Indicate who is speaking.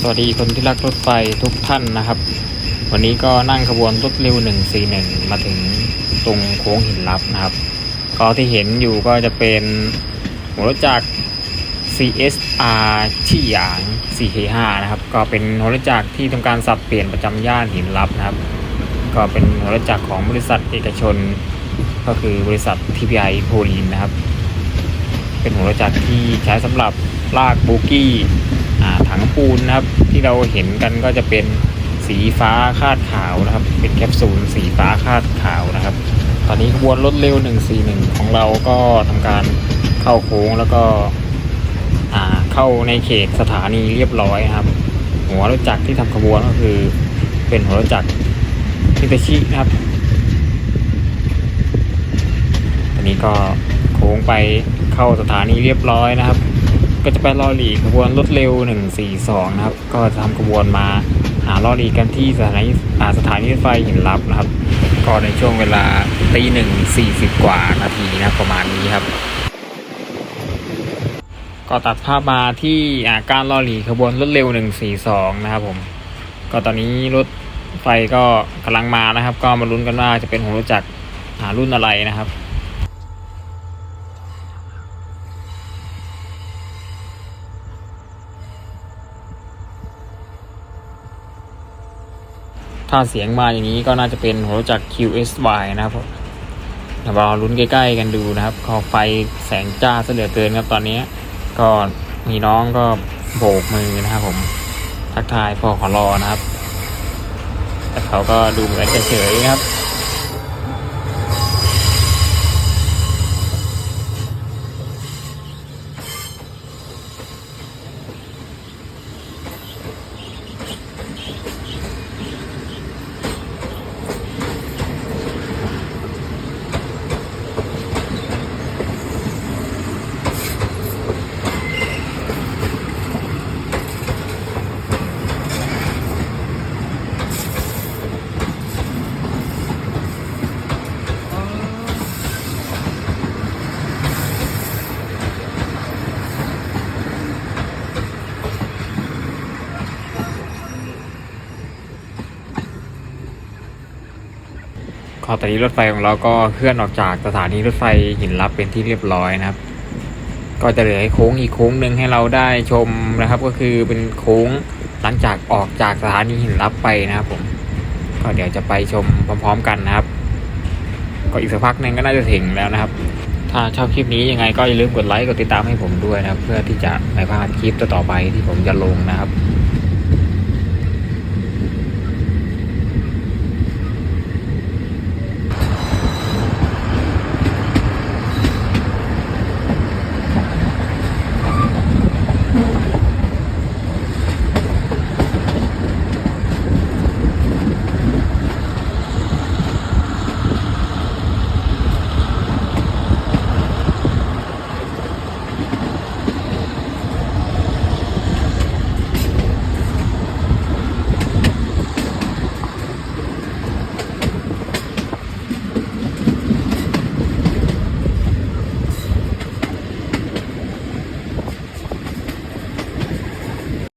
Speaker 1: สวัสดีคนที่รักรถไฟทุกท่านนะครับ วันนี้ก็นั่งขบวนรถเร็ว 141 มาถึงตรงโค้งหินลับนะครับก็ที่เห็นอยู่ก็จะเป็นหัวรถจักร CSR ชี่หยาง 4K5 นะครับ ก็เป็นหัวรถจักรที่ทำการสับเปลี่ยนประจำย่านหินลับนะครับ ก็เป็นหัวรถจักรของบริษัทเอกชน ก็คือบริษัท TPI โพลีนนะครับ เป็นหัวรถจักรที่ใช้สำหรับลากโบกี้ ถังปูนนะครับ ที่เราเห็นกันก็จะเป็นสีฟ้าคาดขาวนะครับ เป็นแคปซูลสีฟ้าคาดขาวนะครับ ตอนนี้ขบวนรถเร็ว 141 ของเราก็ทำการเข้าโค้งแล้วก็เข้าในเขตสถานีเรียบร้อยนะครับ หัวรถจักรที่ทำขบวนก็คือเป็นหัวรถจักรมิตาชินะครับ ตอนนี้ก็โค้งไปเข้าสถานีเรียบร้อยนะครับ ก็จะไปรอหลีกขบวนรถเร็ว 142 นะครับ ก็จะทำขบวนมาหารอหลีกกันที่สถานีสถานีรถไฟหินลับนะครับ ก็ในช่วงเวลาตีหนึ่งสี่สิบกว่านาทีนะประมาณนี้ครับ ก็ตัดภาพมาที่การรอหลีกขบวนรถเร็ว 142 นะครับผม ก็ตอนนี้รถไฟก็กำลังมานะครับ ก็มาลุ้นกันว่าจะเป็นหัวรถจักรหารุ่นอะไรนะครับ ถ้าเสียงมาอย่างนี้ก็น่าจะเป็นหัวรถจักร QSY นะครับผมเดี๋ยวเราลุ้นใกล้ๆกันดูนะครับขอไฟแสงจ้าเสยเหลือเกินครับตอนนี้ ก็มีน้องก็โบกมือนะครับผมทักทายพอขอรอนะครับ แต่เขาก็ดูเหมือนจะเฉยๆนะครับ ก็ตอนนี้รถไฟของเราก็เคลื่อนออกจากสถานีรถไฟหินลับเป็นที่เรียบร้อยนะครับ ก็จะเหลือโค้งอีกโค้งหนึ่งให้เราได้ชมนะครับ ก็คือเป็นโค้งหลังจากออกจากสถานีหินลับไปนะครับผมก็เดี๋ยวจะไปชมพร้อม ๆ กันนะครับ ก็อีกสักพักหนึ่งก็น่าจะถึงแล้วนะครับ ถ้าชอบคลิปนี้ยังไงก็อย่าลืมกดไลค์กดติดตามให้ผมด้วยนะครับ เพื่อที่จะไม่พลาดคลิปต่อๆไปที่ผมจะลงนะครับ